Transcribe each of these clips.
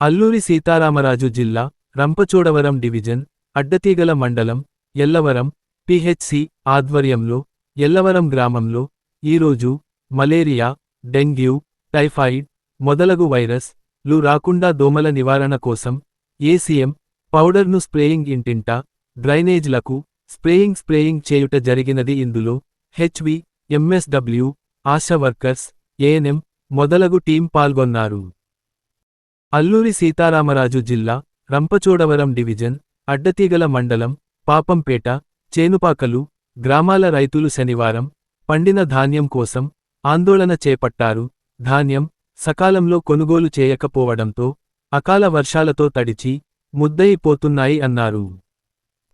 అల్లూరి సీతారామరాజు జిల్లా రంపచోడవరం డివిజన్ అడ్డతీగల మండలం ఎల్లవరం పిహెచ్సి ఆధ్వర్యంలో ఎల్లవరం గ్రామంలో ఈరోజు మలేరియా డెంగ్యూ టైఫాయిడ్ మొదలగు వైరస్లు రాకుండా దోమల నివారణ కోసం ఏసీఎం పౌడర్ను స్ప్రేయింగ్ ఇంటింట డ్రైనేజ్లకు స్ప్రేయింగ్ స్ప్రేయింగ్ చేయుట జరిగినది ఇందులో HV MSW ASHA workers ANM మొదలగు టీం పాల్గొన్నారు. అల్లూరి సీతారామరాజు జిల్లా రంపచోడవరం డివిజన్ అడ్డతీగల మండలం పాపంపేట చేనుపాకలు గ్రామాల రైతులు శనివారం పండిన ధాన్యం కోసం ఆందోళన చేపట్టారు. ధాన్యం సకాలంలో కొనుగోలు చేయకపోవడంతో అకాల వర్షాలతో తడిచి ముద్దయిపోతున్నాయి అన్నారు.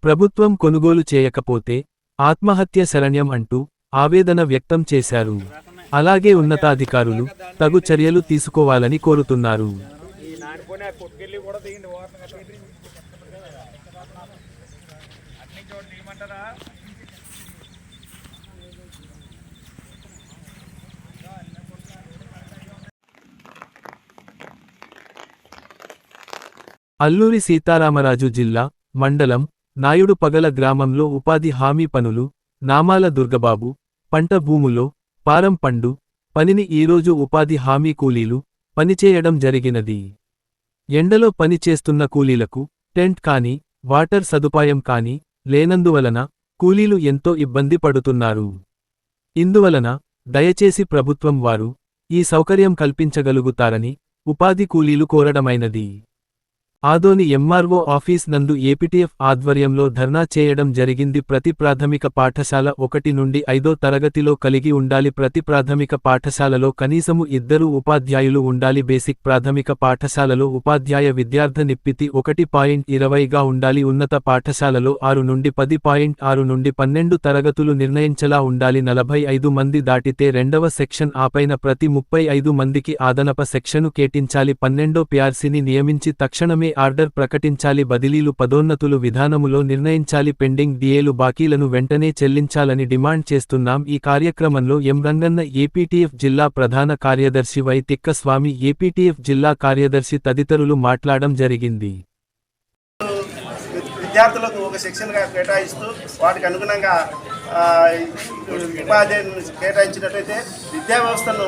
ప్రభుత్వం కొనుగోలు చేయకపోతే ఆత్మహత్య శరణ్యం అంటూ ఆవేదన వ్యక్తం చేశారు. అలాగే ఉన్నతాధికారులు తగు చర్యలు తీసుకోవాలని కోరుతున్నారు. ఈ కొట్టుకెళ్ళి కూడా దిగింది వాటర్ అన్ని చోట్ల తీయమంటారా అల్లూరి సీతారామరాజు జిల్లా మండలం నాయుడు పగల గ్రామంలో ఉపాధి హామీ పనులు నామాల దుర్గబాబు పంట భూములో పారం పండు పనిని ఈరోజు ఉపాధి హామీ కూలీలు పనిచేయడం జరిగినది. ఎండలో పనిచేస్తున్న కూలీలకు టెంట్ కాని వాటర్ సదుపాయం కాని లేనందువలన కూలీలు ఎంతో ఇబ్బంది పడుతున్నారు. ఇందువలన దయచేసి ప్రభుత్వం వారు ఈ సౌకర్యం కల్పించగలుగుతారని ఉపాధి కూలీలు కోరడమైనది. ఆదోని ఎంఆర్ఓ ఆఫీస్ నందు ఏపీటీఎఫ్ ఆధ్వర్యంలో ధర్నా చేయడం జరిగింది. ప్రతి ప్రాథమిక పాఠశాల ఒకటి నుండి ఐదో తరగతిలో కలిగి ఉండాలి. ప్రతి ప్రాథమిక పాఠశాలలో కనీసము ఇద్దరు ఉపాధ్యాయులు ఉండాలి. బేసిక్ ప్రాథమిక పాఠశాలలో ఉపాధ్యాయ విద్యార్థ నిప్పితి ఒకటి పాయింట్ ఇరవైగా ఉండాలి. ఉన్నత పాఠశాలలో ఆరు నుండి పది పాయింట్ ఆరు నుండి పన్నెండు తరగతులు నిర్ణయించలా ఉండాలి. నలభై ఐదు మంది దాటితే రెండవ సెక్షన్ ఆపైన ప్రతి ముప్పై ఐదు మందికి ఆదనప సెక్షను కేటించాలి పన్నెండో పిఆర్సీని నియమించి తక్షణమే ఆర్డర్ ప్రకటించాలి బదిలీలు పదోన్నతులు విధానములో నిర్ణయించాలి పెండింగ్ డిఏలు బాకీలను వెంటనే చెల్లించాలని డిమాండ్ చేస్తున్నాం. ఈ కార్యక్రమంలో ఎం రంగన్న ఏపీటీఎఫ్ జిల్లా ప్రధాన కార్యదర్శి వై తిక్కస్వామి ఏపీటీఎఫ్ జిల్లా కార్యదర్శి తదితరులు మాట్లాడడం జరిగింది. విద్యార్థులకు ఒక సెక్షన్గా కేటాయిస్తూ వాటికి అనుగుణంగా ఆ, ఉపాధ్యాయులను కేటాయించినట్లయితే విద్యా వ్యవస్థను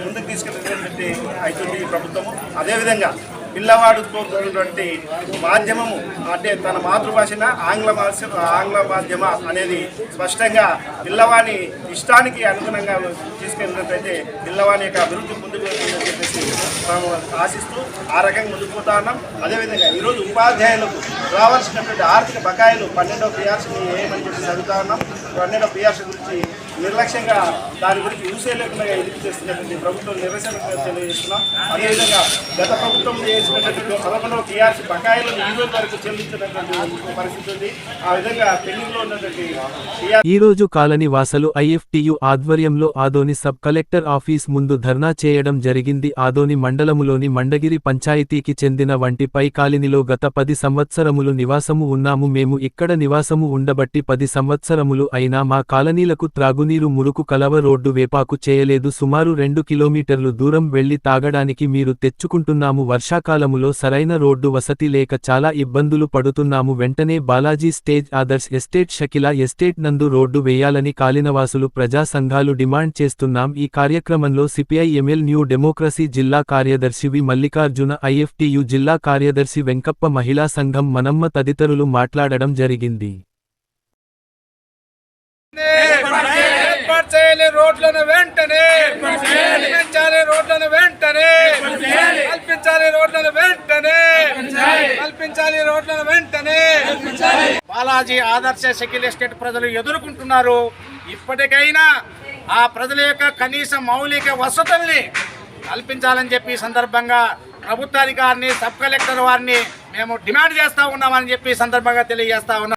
ముందుకు తీసుకెళ్ళినటువంటి అవుతుంది ఈ ప్రభుత్వము అదేవిధంగా పిల్లవాడు కోరుతున్నటువంటి మాధ్యమము అంటే తన మాతృభాషన ఆంగ్ల భాష ఆంగ్ల మాధ్యమ అనేది స్పష్టంగా పిల్లవాని ఇష్టానికి అనుగుణంగా తీసుకెళ్ళినట్లయితే పిల్లవాని యొక్క అభివృద్ధి ముందుకు వెళ్తుందని చెప్పేసి మనం ఆశిస్తూ ఆ రకంగా ముందుకు పోతా ఉన్నాం. అదేవిధంగా ఈరోజు ఉపాధ్యాయులకు రావాల్సినటువంటి ఆర్థిక బకాయిలు పన్నెండో పిఆర్సీని ఏమని చెప్పి అడుగుతా ఉన్నాం. పన్నెండో పిఆర్సీ గురించి నిర్లక్ష్యంగా దాని గురించి యూసే లేకుండా ఎదురు చేస్తున్నటువంటి ప్రభుత్వం నిరసన తెలియజేస్తున్నాం. అదేవిధంగా గత ప్రభుత్వం చేసినటువంటి పదకొండవ పిఆర్సీ బకాయిలను ఈ రోజు వరకు చెల్లించినటువంటి పరిస్థితి ఉంది. ఆ విధంగా పెండింగ్లో ఉన్నటువంటి పిఆర్ ఈరోజు కాలనీ వాసలు ఐఎఫ్టియు ఆధ్వర్యంలో ఆదోని సబ్ కలెక్టర్ ఆఫీస్ ముందు ధర్నా చేయడం జరిగింది. ఆదోని మండలములోని మండగిరి పంచాయతీకి చెందిన వంటి పై కాలనీలో గత పది సంవత్సరములు నివాసము ఉన్నాము మేము ఇక్కడ నివాసము ఉండబట్టి పది సంవత్సరములు అయినా మా కాలనీలకు త్రాగునీరు మురుకు కలవ రోడ్డు వేపాకు చేయలేదు. సుమారు రెండు కిలోమీటర్లు దూరం వెళ్ళి తాగడానికి మీరు తెచ్చుకుంటున్నాము. వర్షాకాలములో సరైన రోడ్డు వసతి లేక చాలా ఇబ్బందులు పడుతున్నాము. వెంటనే Balaji stage Adarsh estate Shakila estate నందు రోడ్డు వేయాలని కాలినవాసులు ప్రజా సంఘాలు డిమాండ్ చేస్తున్నాం. ఈ కార్యక్రమంలో సిపిఐ ఎంఎల్ న్యూ డెమోక్రసీ జిల్లా కార్యదర్శి వి మల్లికార్జున ఐఎఫ్టియు జిల్లా కార్యదర్శి వెంకప్ప మహిళా సంఘం మనమ్మ తదితరులు మాట్లాడడం జరిగింది. ఏర్పాటు చేయాలి రోడ్లను వెంటనే. కల్పించాలి రోడ్లను వెంటనే. కల్పించాలి రోడ్లను వెంటనే. కల్పించాలి రోడ్లను వెంటనే. బాలాజీ ఆదర్శ సెకిల్ ఎస్టేట్ ప్రజలు ఎదుర్కొంటున్నారు. ఇప్పటికైనా ఆ ప్రజల యొక్క కనీస మౌలిక వసతుల్ని కల్పించాలని చెప్పి సందర్భంగా ప్రభుత్వాధికారిని సబ్ కలెక్టర్ వారిని మేము డిమాండ్ చేస్తా ఉన్నామని చెప్పి సందర్భంగా తెలియజేస్తా ఉన్నాం.